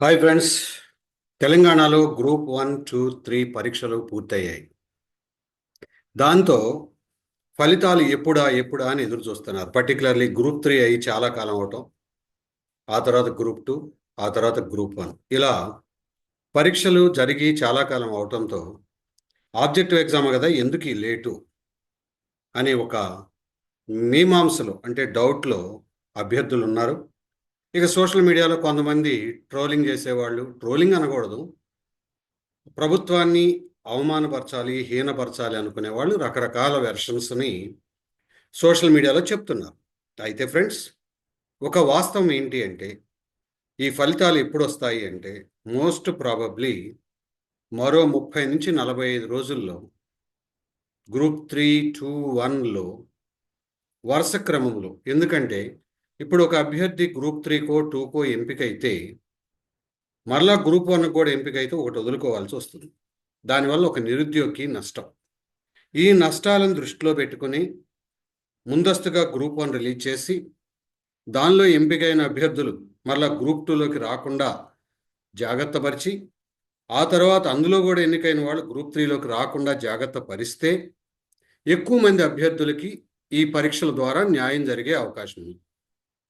Hi friends తెలంగాణలో group one two three పరీక్షలు పూర్తయ్యాయి. దాంతో ఫలితాలు ఎప్పుడా ఎప్పుడా అని ఎదురు చూస్తున్నారు. పర్టికులర్లీ గ్రూప్ త్రీ అయ్యి చాలా కాలం అవటం ఆ తర్వాత గ్రూప్ టూ ఆ తర్వాత గ్రూప్ వన్ ఇలా పరీక్షలు జరిగి చాలా కాలం అవటంతో ఆబ్జెక్టివ్ ఎగ్జామ్ కదా ఎందుకు ఈ లేటు అనే ఒక మీమాంసలో అంటే డౌట్లో అభ్యర్థులు ఉన్నారు ఇక సోషల్ మీడియాలో కొంతమంది ట్రోలింగ్ చేసేవాళ్ళు. ట్రోలింగ్ అనకూడదు. ప్రభుత్వాన్ని అవమానపరచాలి హీనపరచాలి అనుకునే వాళ్ళు రకరకాల వెర్షన్స్ని సోషల్ మీడియాలో చెప్తున్నారు. అయితే ఫ్రెండ్స్ ఒక వాస్తవం ఏంటి అంటే ఈ ఫలితాలు ఎప్పుడు వస్తాయి అంటే మోస్ట్ ప్రాబబ్లీ మరో ముప్పై నుంచి నలభై ఐదు రోజుల్లో గ్రూప్ త్రీ టూ వన్లో వరుస క్రమంలో. ఎందుకంటే ఇప్పుడు ఒక అభ్యర్థి గ్రూప్ త్రీకో టూకో ఎంపిక అయితే మరలా గ్రూప్ వన్ కూడా ఎంపిక అయితే ఒకటి వదులుకోవాల్సి వస్తుంది. దానివల్ల ఒక నిరుద్యోగికి నష్టం. ఈ నష్టాలను దృష్టిలో పెట్టుకుని ముందస్తుగా గ్రూప్ వన్ రిలీజ్ చేసి దానిలో ఎంపికైన అభ్యర్థులు మరలా గ్రూప్ టూలోకి రాకుండా జాగ్రత్త పరిచి ఆ తర్వాత అందులో కూడా ఎన్నికైన వాళ్ళు గ్రూప్ త్రీలోకి రాకుండా జాగ్రత్త పరిస్తే ఎక్కువ మంది అభ్యర్థులకి ఈ పరీక్షల ద్వారా న్యాయం జరిగే అవకాశం ఉంది.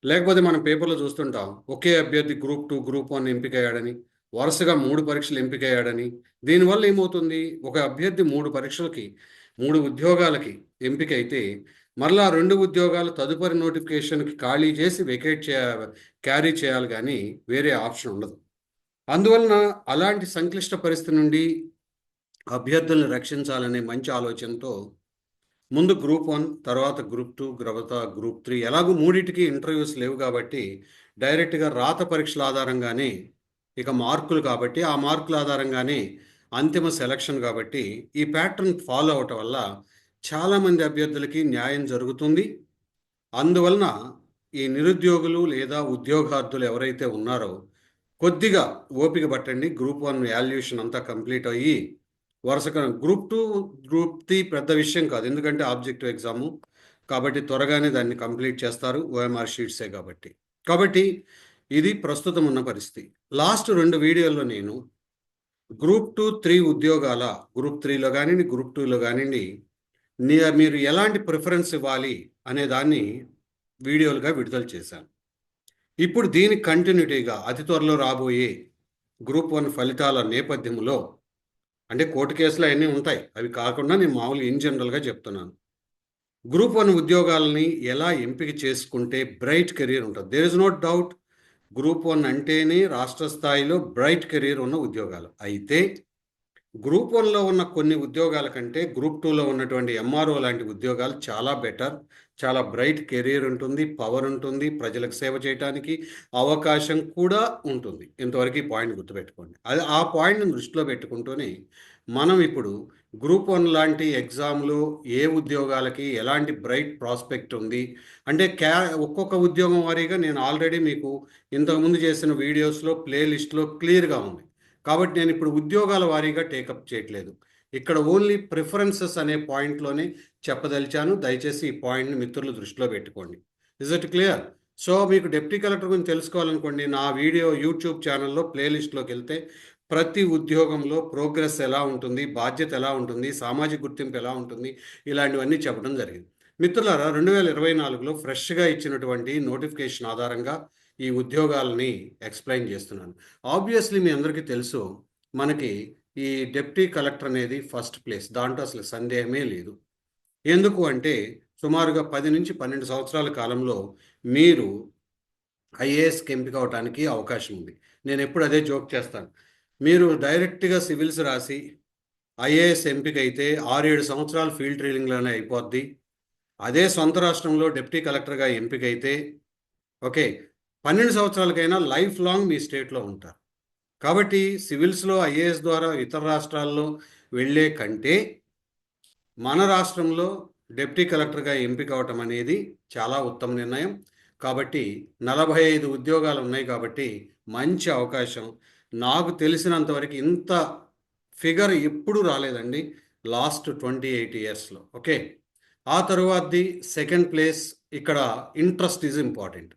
లేకపోతే మనం పేపర్లో చూస్తుంటాం ఒకే అభ్యర్థి గ్రూప్ టూ గ్రూప్ వన్ ఎంపికయ్యాడని వరుసగా మూడు పరీక్షలు ఎంపికయ్యాడని. దీనివల్ల ఏమవుతుంది? ఒక అభ్యర్థి మూడు పరీక్షలకి మూడు ఉద్యోగాలకి ఎంపిక అయితే మరలా రెండు ఉద్యోగాలు తదుపరి నోటిఫికేషన్కి ఖాళీ చేసి వెకేట్ చేయ క్యారీ చేయాలి కానీ వేరే ఆప్షన్ ఉండదు. అందువలన అలాంటి సంక్లిష్ట పరిస్థితి నుండి అభ్యర్థులను రక్షించాలనే మంచి ఆలోచనతో ముందు గ్రూప్ వన్ తర్వాత గ్రూప్ టూ తర్వాత గ్రూప్ త్రీ. ఎలాగో మూడింటికి ఇంటర్వ్యూస్ లేవు కాబట్టి డైరెక్ట్గా రాత పరీక్షల ఆధారంగానే ఇక మార్కులు కాబట్టి ఆ మార్కుల ఆధారంగానే అంతిమ సెలక్షన్ కాబట్టి ఈ ప్యాటర్న్ ఫాలో అవటం వల్ల చాలామంది అభ్యర్థులకి న్యాయం జరుగుతుంది. అందువలన ఈ నిరుద్యోగులు లేదా ఉద్యోగార్థులు ఎవరైతే ఉన్నారో కొద్దిగా ఓపిక పట్టండి. గ్రూప్ వన్ వాల్యుయేషన్ అంతా కంప్లీట్ అయ్యి వరుసగా గ్రూప్ టూ గ్రూప్ త్రీ పెద్ద విషయం కాదు. ఎందుకంటే ఆబ్జెక్టివ్ ఎగ్జాము కాబట్టి త్వరగానే దాన్ని కంప్లీట్ చేస్తారు ఓఎంఆర్ షీట్సే కాబట్టి. కాబట్టి ఇది ప్రస్తుతం ఉన్న పరిస్థితి. లాస్ట్ రెండు వీడియోల్లో నేను గ్రూప్ టూ త్రీ ఉద్యోగాల గ్రూప్ త్రీలో కానివ్వండి గ్రూప్ టూలో కానివ్వండి మీరు ఎలాంటి ప్రిఫరెన్స్ ఇవ్వాలి అనే దాన్ని వీడియోలుగా విడుదల చేశాను. ఇప్పుడు దీని కంటిన్యూటీగా అతి త్వరలో రాబోయే గ్రూప్ వన్ ఫలితాల నేపథ్యంలో అంటే కోర్టు కేసులు అవన్నీ ఉంటాయి. అవి కాకుండా నేను మామూలు ఇన్ జనరల్గా చెప్తున్నాను. గ్రూప్ వన్ ఉద్యోగాలని ఎలా ఎంపిక చేసుకుంటే బ్రైట్ కెరీర్ ఉంటుంది. There is no doubt group one అంటేనే రాష్ట్ర స్థాయిలో బ్రైట్ కెరీర్ ఉన్న ఉద్యోగాలు. అయితే గ్రూప్ వన్లో ఉన్న కొన్ని ఉద్యోగాల కంటే గ్రూప్ టూలో ఉన్నటువంటి ఎంఆర్ఓ లాంటి ఉద్యోగాలు చాలా బెటర్ చాలా బ్రైట్ కెరీర్ ఉంటుంది పవర్ ఉంటుంది ప్రజలకు సేవ చేయడానికి అవకాశం కూడా ఉంటుంది. ఇంతవరకు ఈ పాయింట్ గుర్తుపెట్టుకోండి. అది ఆ పాయింట్ని దృష్టిలో పెట్టుకుంటూనే మనం ఇప్పుడు గ్రూప్ వన్ లాంటి ఎగ్జామ్లు ఏ ఉద్యోగాలకి ఎలాంటి బ్రైట్ ప్రాస్పెక్ట్ ఉంది? అంటే క్యా ఒక్కొక్క ఉద్యోగం వారీగా నేను ఆల్రెడీ మీకు ఇంతకుముందు చేసిన వీడియోస్లో ప్లేలిస్ట్లో క్లియర్గా ఉంది. కాబట్టి నేను ఇప్పుడు ఉద్యోగాల వారీగా టేకప్ చేయట్లేదు. ఇక్కడ ఓన్లీ ప్రిఫరెన్సెస్ అనే పాయింట్లోనే చెప్పదలిచాను. దయచేసి ఈ పాయింట్ని మిత్రులు దృష్టిలో పెట్టుకోండి. ఇస్ ఇట్ క్లియర్ సో మీకు డిప్టీ కలెక్టర్ గురించి తెలుసుకోవాలనుకోండి నా వీడియో యూట్యూబ్ ఛానల్లో ప్లేలిస్ట్లోకి వెళ్తే ప్రతి ఉద్యోగంలో ప్రోగ్రెస్ ఎలా ఉంటుంది బాధ్యత ఎలా ఉంటుంది సామాజిక గుర్తింపు ఎలా ఉంటుంది ఇలాంటివన్నీ చెప్పడం జరిగింది. మిత్రులారా రెండు వేల ఇరవై నాలుగులో ఫ్రెష్గా ఇచ్చినటువంటి నోటిఫికేషన్ ఆధారంగా ఈ ఉద్యోగాలని ఎక్స్ప్లెయిన్ చేస్తున్నాను. ఆబ్వియస్లీ మీ అందరికీ తెలుసు మనకి ఈ డెప్యూటీ కలెక్టర్ అనేది ఫస్ట్ ప్లేస్ దాంట్లో అసలు సందేహమే లేదు. ఎందుకు అంటే సుమారుగా పది నుంచి పన్నెండు సంవత్సరాల కాలంలో మీరు ఐఏఎస్కి ఎంపిక అవడానికి అవకాశం ఉంది. నేను ఎప్పుడు అదే జోక్ చేస్తాను. మీరు డైరెక్ట్గా సివిల్స్ రాసి ఐఏఎస్ ఎంపిక అయితే ఆరు ఏడు సంవత్సరాలు ఫీల్డ్ ట్రైనింగ్లోనే అయిపోద్ది. అదే సొంత రాష్ట్రంలో డిప్యూటీ కలెక్టర్గా ఎంపిక అయితే ఓకే పన్నెండు సంవత్సరాలకైనా లైఫ్ లాంగ్ మీ స్టేట్లో ఉంటారు. కాబట్టి సివిల్స్లో ఐఏఎస్ ద్వారా ఇతర రాష్ట్రాల్లో వెళ్ళే కంటే మన రాష్ట్రంలో డిప్యూటీ కలెక్టర్గా ఎంపిక అవటం అనేది చాలా ఉత్తమ నిర్ణయం. కాబట్టి నలభై ఐదు ఉద్యోగాలు ఉన్నాయి కాబట్టి మంచి అవకాశం. నాకు తెలిసినంతవరకు ఇంత ఫిగర్ ఎప్పుడూ రాలేదండి. లాస్ట్ ట్వంటీ ఎయిట్ ఇయర్స్లో. ఓకే? ఆ తరువాతది సెకండ్ ప్లేస్ ఇక్కడ ఇంట్రెస్ట్ ఈజ్ ఇంపార్టెంట్.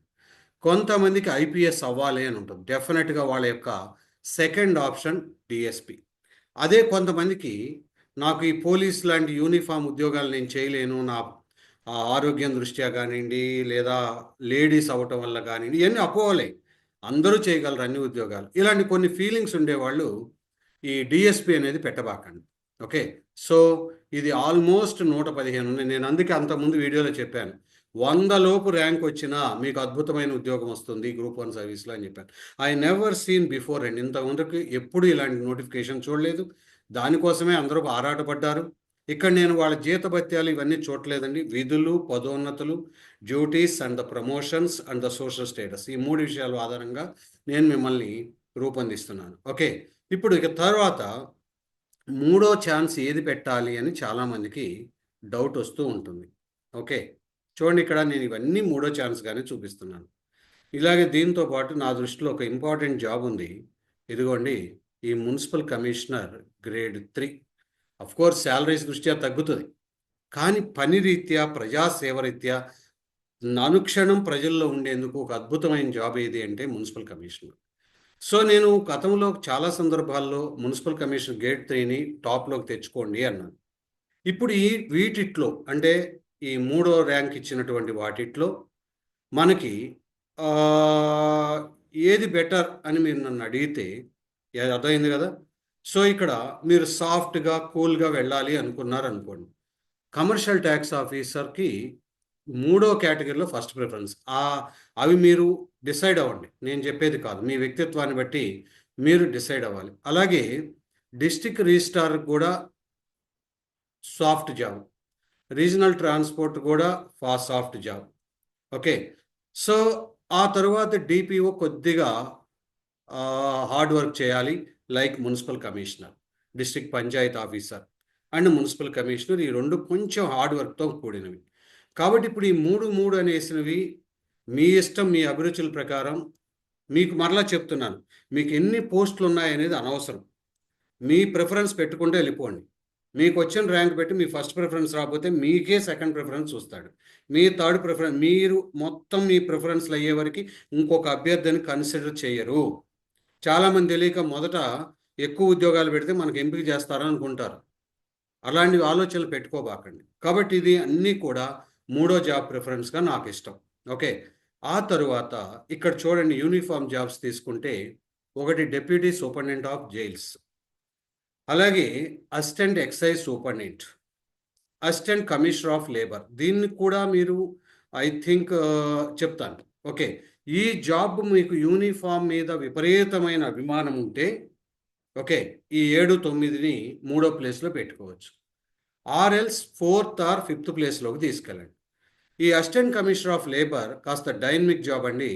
కొంతమందికి ఐపీఎస్ అవ్వాలి అని ఉంటుంది. డెఫినెట్గా వాళ్ళ యొక్క సెకండ్ ఆప్షన్ డిఎస్పి. అదే కొంతమందికి నాకు ఈ పోలీస్ లాంటి యూనిఫామ్ ఉద్యోగాలు నేను చేయలేను నా ఆరోగ్యం దృష్ట్యా కానివ్వండి లేదా లేడీస్ అవ్వటం వల్ల కానివ్వండి ఇవన్నీ అపోవలే అందరూ చేయగలరు అన్ని ఉద్యోగాలు. ఇలాంటి కొన్ని ఫీలింగ్స్ ఉండేవాళ్ళు ఈ డిఎస్పి అనేది పెట్టబాకండి. ఓకే? సో ఇది ఆల్మోస్ట్ నూట పదిహేను నేను అందుకే అంతకుముందు వీడియోలో చెప్పాను. వంద లోపు ర్యాంక్ వచ్చినా మీకు అద్భుతమైన ఉద్యోగం వస్తుంది గ్రూప్ వన్ సర్వీస్లో అని చెప్పాను I never seen before and ఇంతకుముందుకు ఎప్పుడు ఇలాంటి నోటిఫికేషన్ చూడలేదు. దానికోసమే అందరూ ఆరాటపడ్డారు. ఇక్కడ నేను వాళ్ళ జీతభత్యాలు ఇవన్నీ చూడలేదండి విధులు పదోన్నతులు duties and the promotions and the social status ఈ మూడు విషయాల ఆధారంగా నేను మిమ్మల్ని రూపొందిస్తున్నాను. ఓకే. ఇప్పుడు ఇక తర్వాత మూడో ఛాన్స్ ఏది పెట్టాలి అని చాలామందికి డౌట్ వస్తూ ఉంటుంది. ఓకే. చూడండి ఇక్కడ నేను ఇవన్నీ మూడో ఛాన్స్గానే చూపిస్తున్నాను. ఇలాగే దీంతో పాటు నా దృష్టిలో ఒక ఇంపార్టెంట్ జాబ్ ఉంది. ఇదిగోండి ఈ municipal commissioner grade three of course salaries దృష్ట్యా తగ్గుతుంది. కానీ పని రీత్యా ప్రజాసేవ రీత్యా అనుక్షణం ప్రజల్లో ఉండేందుకు ఒక అద్భుతమైన జాబ్ ఏది అంటే మున్సిపల్ కమిషనర్ సో నేను గతంలో చాలా సందర్భాల్లో మున్సిపల్ కమిషనర్ గేట్ త్రీని టాప్లోకి తెచ్చుకోండి అన్నాను. ఇప్పుడు ఈ వీటిట్లో అంటే ఈ మూడో ర్యాంక్ ఇచ్చినటువంటి వాటిట్లో మనకి ఏది బెటర్ అని మీరు నన్ను అడిగితే అర్థమైంది కదా? సో ఇక్కడ మీరు సాఫ్ట్గా కూల్గా వెళ్ళాలి అనుకున్నారు అనుకోండి కమర్షియల్ ట్యాక్స్ ఆఫీసర్కి మూడో కేటగిరీలో ఫస్ట్ ప్రిఫరెన్స్. ఆ అవి మీరు డిసైడ్ అవ్వండి. నేను చెప్పేది కాదు. మీ వ్యక్తిత్వాన్ని బట్టి మీరు డిసైడ్ అవ్వాలి. అలాగే డిస్టిక్ రిజిస్ట్రార్ కూడా సాఫ్ట్ జాబ్. రీజనల్ ట్రాన్స్పోర్ట్ కూడా ఫా సాఫ్ట్ జాబ్. ఓకే. సో ఆ తర్వాత డిపిఓ కొద్దిగా హార్డ్ వర్క్ చేయాలి like municipal commissioner district panchayat officer and municipal commissioner ఈ రెండు కొంచెం హార్డ్ వర్క్తో కూడినవి. కాబట్టి ఇప్పుడు ఈ మూడు మూడు అనేసినవి మీ ఇష్టం మీ అభిరుచుల ప్రకారం మీకు మరలా చెప్తున్నాను. మీకు ఎన్ని పోస్టులు ఉన్నాయనేది అనవసరం. మీ ప్రిఫరెన్స్ పెట్టుకుంటే వెళ్ళిపోండి. మీకు వచ్చిన ర్యాంక్ పెట్టి మీ ఫస్ట్ ప్రిఫరెన్స్ రాకపోతే మీకే సెకండ్ ప్రిఫరెన్స్ చూస్తాడు మీ థర్డ్ ప్రిఫరెన్స్ మీరు మొత్తం మీ ప్రిఫరెన్స్లు అయ్యే వరకు ఇంకొక అభ్యర్థిని కన్సిడర్ చేయరు. చాలామంది తెలియక మొదట ఎక్కువ ఉద్యోగాలు పెడితే మనకు ఎంపిక చేస్తారని అనుకుంటారు. అలాంటి ఆలోచనలు పెట్టుకోబాకండి. కాబట్టి ఇది అన్నీ కూడా మూడో జాబ్ ప్రిఫరెన్స్గా నాకు ఇష్టం. ఓకే. ఆ తరువాత ఇక్కడ చూడండి యూనిఫామ్ జాబ్స్ తీసుకుంటే ఒకటి డెప్యూటీ సూపరింటెండెంట్ ఆఫ్ జైల్స్ అలాగే assistant excise superintendent assistant commissioner of labour దీన్ని కూడా మీరు ఐ థింక్ చెప్తాను. ఓకే. ఈ జాబ్ మీకు యూనిఫామ్ మీద విపరీతమైన అభిమానం ఉంటే ఓకే ఈ ఏడు తొమ్మిదిని మూడో ప్లేస్లో పెట్టుకోవచ్చు. ఆర్ఎల్స్ ఫోర్త్ ఆర్ ఫిఫ్త్ ప్లేస్లోకి తీసుకెళ్ళండి. ఈ అసిస్టెంట్ కమిషనర్ ఆఫ్ లేబర్ కాస్త డైనమిక్ జాబ్ అండి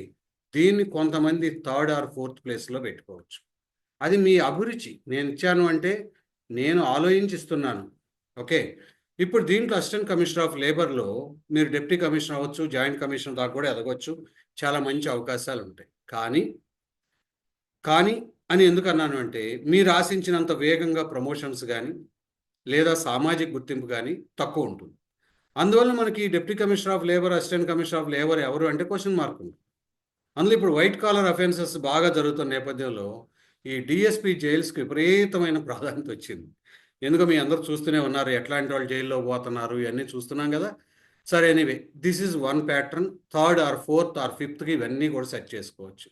దీన్ని కొంతమంది థర్డ్ ఆర్ ఫోర్త్ ప్లేస్లో పెట్టుకోవచ్చు. అది మీ అభిరుచి. నేను ఇచ్చాను అంటే నేను ఆలోచించిస్తున్నాను. ఓకే? ఇప్పుడు దీంట్లో అసిస్టెంట్ కమిషనర్ ఆఫ్ లేబర్లో మీరు డిప్యూటీ కమిషనర్ అవ్వచ్చు జాయింట్ కమిషనర్ దాకా కూడా ఎదగవచ్చు చాలా మంచి అవకాశాలు ఉంటాయి. కానీ కానీ అని ఎందుకు అన్నాను అంటే మీరు ఆశించినంత వేగంగా ప్రమోషన్స్ కానీ లేదా సామాజిక గుర్తింపు కానీ తక్కువ ఉంటుంది. అందువల్ల మనకి deputy commissioner of labour assistant commissioner of labour ఎవరు అంటే క్వశ్చన్ మార్క్ ఉంది అందులో ఇప్పుడు వైట్ కాలర్ అఫెన్సెస్ బాగా జరుగుతున్న నేపథ్యంలో ఈ డిఎస్పి జైల్స్కి విపరీతమైన ప్రాధాన్యత వచ్చింది. ఎందుకు మీ అందరూ చూస్తూనే ఉన్నారు ఎట్లాంటి వాళ్ళు జైల్లో పోతున్నారు ఇవన్నీ చూస్తున్నాం కదా. సరే anyway this is one pattern third or fourth or ఫిఫ్త్కి ఇవన్నీ కూడా సెట్ చేసుకోవచ్చు.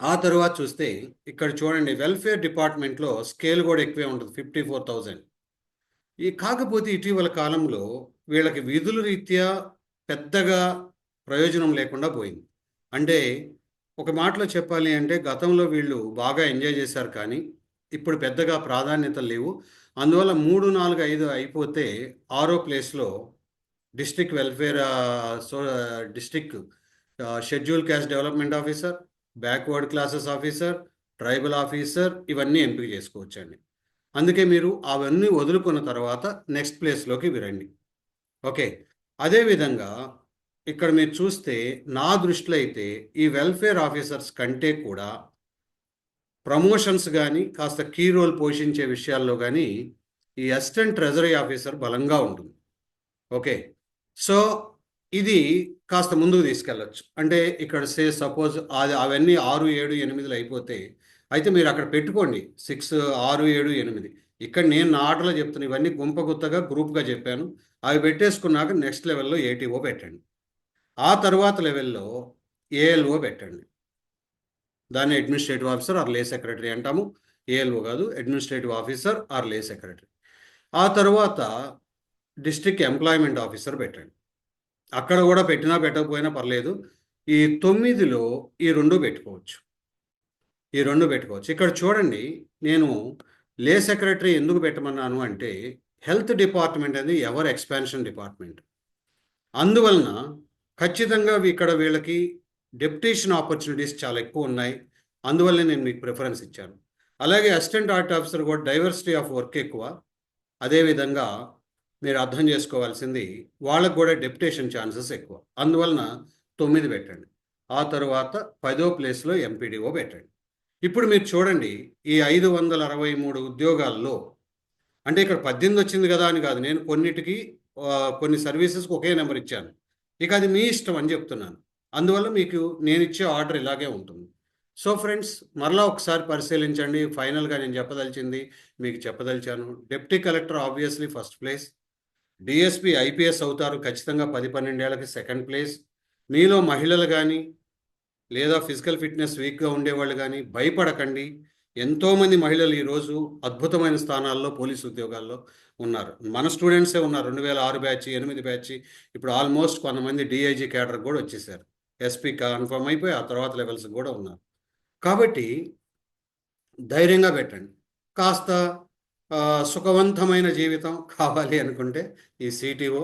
ఆ తర్వాత చూస్తే ఇక్కడ చూడండి వెల్ఫేర్ డిపార్ట్మెంట్లో స్కేల్ కూడా ఎక్కువే ఉంటుంది ఫిఫ్టీ ఫోర్ థౌజండ్. ఈ కాకపోతే ఇటీవల కాలంలో వీళ్ళకి విధుల రీత్యా పెద్దగా ప్రయోజనం లేకుండా పోయింది. అంటే ఒక మాటలో చెప్పాలి అంటే గతంలో వీళ్ళు బాగా ఎంజాయ్ చేశారు కానీ ఇప్పుడు పెద్దగా ప్రాధాన్యత లేవు. అందువల్ల మూడు నాలుగు ఐదు అయిపోతే ఆరో ప్లేస్లో district welfare so district schedule caste development officer backward classes officer tribal officer ఇవన్నీ ఎంపిక చేసుకోవచ్చండి. అందుకే మీరు అవన్నీ వదులుకున్న తర్వాత నెక్స్ట్ ప్లేస్లోకి విరండి. ఓకే. అదేవిధంగా ఇక్కడ మీరు చూస్తే నా దృష్టిలో అయితే ఈ వెల్ఫేర్ ఆఫీసర్స్ కంటే కూడా ప్రమోషన్స్ కానీ కాస్త కీ రోల్ పోషించే విషయాల్లో కానీ ఈ అసిస్టెంట్ ట్రెజరీ ఆఫీసర్ బలంగా ఉంటుంది. ఓకే? సో ఇది కాస్త ముందుకు తీసుకెళ్ళచ్చు. అంటే ఇక్కడ సే సపోజ్ అది అవన్నీ ఆరు ఏడు ఎనిమిదిలు అయిపోతే అయితే మీరు అక్కడ పెట్టుకోండి. సిక్స్ ఆరు ఏడు ఎనిమిది. ఇక్కడ నేను నా ఆటలో చెప్తున్నా ఇవన్నీ గుంపగుత్తగా గ్రూప్గా చెప్పాను. అవి పెట్టేసుకున్నాక నెక్స్ట్ లెవెల్లో ఏటీఓ పెట్టండి. ఆ తర్వాత లెవెల్లో ఏఎల్ఓ పెట్టండి. దాన్ని administrative officer or lay secretary అంటాము. ఏఎల్ఓ కాదు administrative officer or lay secretary. ఆ తర్వాత డిస్ట్రిక్ట్ ఎంప్లాయ్మెంట్ ఆఫీసర్ పెట్టండి. అక్కడ కూడా పెట్టినా పెట్టకపోయినా పర్లేదు. ఈ తొమ్మిదిలో ఈ రెండు పెట్టుకోవచ్చు. ఈ రెండు పెట్టుకోవచ్చు. ఇక్కడ చూడండి నేను లే సెక్రటరీ ఎందుకు పెట్టమన్నాను అంటే హెల్త్ డిపార్ట్మెంట్ అనేది ఎవర్ ఎక్స్పాన్షన్ డిపార్ట్మెంట్. అందువలన ఖచ్చితంగా ఇక్కడ వీళ్ళకి డెప్యుటేషన్ ఆపర్చునిటీస్ చాలా ఎక్కువ ఉన్నాయి. అందువల్ల నేను మీకు ప్రిఫరెన్స్ ఇచ్చాను. అలాగే అసిస్టెంట్ ఆర్ట్ ఆఫీసర్ కూడా డైవర్సిటీ ఆఫ్ వర్క్ ఎక్కువ. అదేవిధంగా మీరు అర్థం చేసుకోవాల్సింది వాళ్ళకు కూడా డెప్యుటేషన్ ఛాన్సెస్ ఎక్కువ. అందువలన తొమ్మిది పెట్టండి. ఆ తర్వాత పదో ప్లేస్లో ఎంపీడీఓ పెట్టండి. ఇప్పుడు మీరు చూడండి ఈ ఐదు వందల అరవై మూడు ఉద్యోగాల్లో అంటే ఇక్కడ పద్దెనిమిది వచ్చింది కదా అని కాదు. నేను కొన్నిటికి కొన్ని సర్వీసెస్కి ఒకే నెంబర్ ఇచ్చాను. ఇక అది మీ ఇష్టం అని చెప్తున్నాను. అందువల్ల మీకు నేను ఇచ్చే ఆర్డర్ ఇలాగే ఉంటుంది. సో ఫ్రెండ్స్ మరలా ఒకసారి పరిశీలించండి. ఫైనల్గా నేను చెప్పదలిచింది మీకు చెప్పదలిచాను. Deputy collector obviously first place. DSP IPS అవుతారు ఖచ్చితంగా పది పన్నెండేళ్ళకి సెకండ్ ప్లేస్. మీలో మహిళలు కానీ లేదా ఫిజికల్ ఫిట్నెస్ వీక్గా ఉండేవాళ్ళు కానీ భయపడకండి. ఎంతోమంది మహిళలు ఈరోజు అద్భుతమైన స్థానాల్లో పోలీస్ ఉద్యోగాల్లో ఉన్నారు. మన స్టూడెంట్సే ఉన్నారు. రెండు వేల ఆరు బ్యాచ్ ఎనిమిది బ్యాచ్ ఇప్పుడు ఆల్మోస్ట్ కొంతమంది డిఐజీ క్యాడర్ కూడా వచ్చేసారు. ఎస్పీ కన్ఫర్మ్ అయిపోయి ఆ తర్వాత లెవెల్స్ కూడా ఉన్నారు. కాబట్టి ధైర్యంగా పెట్టండి. కాస్త సుఖవంతమైన జీవితం కావాలి అనుకుంటే ఈ CTO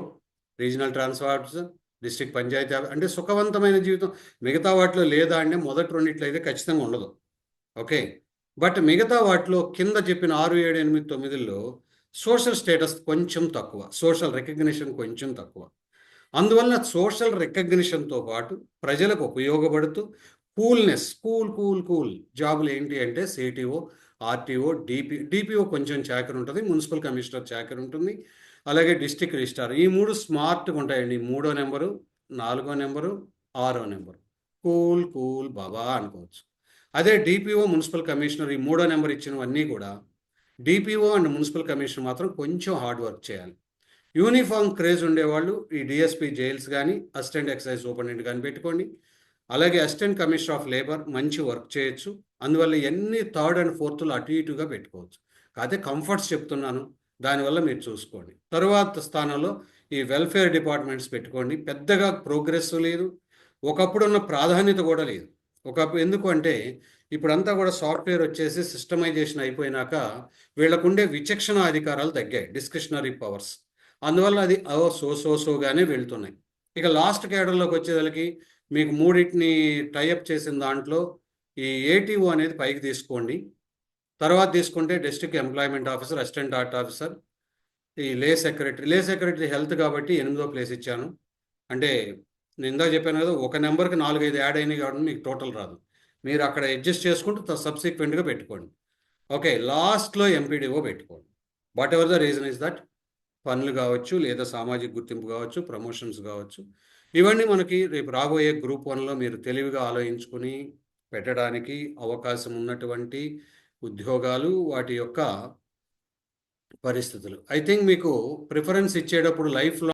regional transports district panchayat అంటే సుఖవంతమైన జీవితం. మిగతా వాటిలో లేదా అంటే మొదటి రెండిట్లో అయితే ఖచ్చితంగా ఉండదు. ఓకే? బట్ మిగతా వాటిలో కింద చెప్పిన ఆరు ఏడు ఎనిమిది తొమ్మిదిలో సోషల్ స్టేటస్ కొంచెం తక్కువ సోషల్ రికగ్నిషన్ కొంచెం తక్కువ. అందువలన సోషల్ రికగ్నిషన్తో పాటు ప్రజలకు ఉపయోగపడుతూ కూల్నెస్ కూల్ కూల్ కూల్ జాబులు ఏంటి అంటే సిటిఓ ఆర్టీఓ డిపి డిపిఓ కొంచెం చాకరీ ఉంటుంది మున్సిపల్ కమిషనర్ చాకరీ ఉంటుంది అలాగే డిస్టిక్ రిజిస్టార్ ఈ మూడు స్మార్ట్గా ఉంటాయండి. మూడో నెంబరు నాలుగో నెంబరు ఆరో నెంబరు. కూల్ కూల్ బాబా అనుకోవచ్చు. అదే డిపిఓ మున్సిపల్ కమిషనర్ ఈ మూడో నెంబర్ ఇచ్చినవన్నీ కూడా డిపిఓ అండ్ మున్సిపల్ కమిషన్ మాత్రం కొంచెం హార్డ్ వర్క్ చేయాలి. యూనిఫామ్ క్రేజ్ ఉండేవాళ్ళు ఈ డిఎస్పి జైల్స్ కానీ అసిస్టెంట్ ఎక్సైజ్ సూపరింటెండెంట్ కానీ పెట్టుకోండి. అలాగే అసిస్టెంట్ కమిషనర్ ఆఫ్ లేబర్ మంచి వర్క్ చేయొచ్చు. అందువల్ల ఎన్ని థర్డ్ అండ్ ఫోర్త్లు అటు ఇటుగా పెట్టుకోవచ్చు. కాకపోతే కంఫర్ట్స్ చెప్తున్నాను. దానివల్ల మీరు చూసుకోండి. తరువాత స్థానంలో ఈ వెల్ఫేర్ డిపార్ట్మెంట్స్ పెట్టుకోండి. పెద్దగా ప్రోగ్రెస్ లేదు. ఒకప్పుడు ఉన్న ప్రాధాన్యత కూడా లేదు. ఒకప్పుడు ఎందుకు అంటే ఇప్పుడంతా కూడా సాఫ్ట్వేర్ వచ్చేసి సిస్టమైజేషన్ అయిపోయినాక వీళ్ళకుండే విచక్షణ అధికారాలు తగ్గాయి డిస్క్రిషనరీ పవర్స్. అందువల్ల అది ఓ సో సో సోగానే వెళ్తున్నాయి. ఇక లాస్ట్ క్యాడర్లోకి వచ్చేదానికి మీకు మూడింటిని టైఅప్ చేసిన దాంట్లో ఈ ఏటీఓ అనేది పైకి తీసుకోండి. తర్వాత తీసుకుంటే district employment officer assistant art officer ఈ లే సెక్రటరీ లే సెక్రటరీ హెల్త్ కాబట్టి ఎనిమిదో ప్లేస్ ఇచ్చాను. అంటే నేను ఇందాక చెప్పాను కదా ఒక నెంబర్కి నాలుగైదు యాడ్ అయినాయి కాబట్టి మీకు టోటల్ రాదు. మీరు అక్కడ అడ్జస్ట్ చేసుకుంటూ సబ్సిక్వెంట్గా పెట్టుకోండి. ఓకే లాస్ట్లో ఎంపీడీఓ పెట్టుకోండి. Whatever the reason is that పనులు కావచ్చు లేదా సామాజిక గుర్తింపు కావచ్చు ప్రమోషన్స్ కావచ్చు ఇవన్నీ మనకి రేపు రాబోయే గ్రూప్ వన్లో మీరు తెలివిగా ఆలోచించుకుని పెట్టడానికి అవకాశం ఉన్నటువంటి ఉద్యోగాలు వాటి యొక్క పరిస్థితులు. ఐ థింక్ మీకు ప్రిఫరెన్స్ ఇచ్చేటప్పుడు లైఫ్లో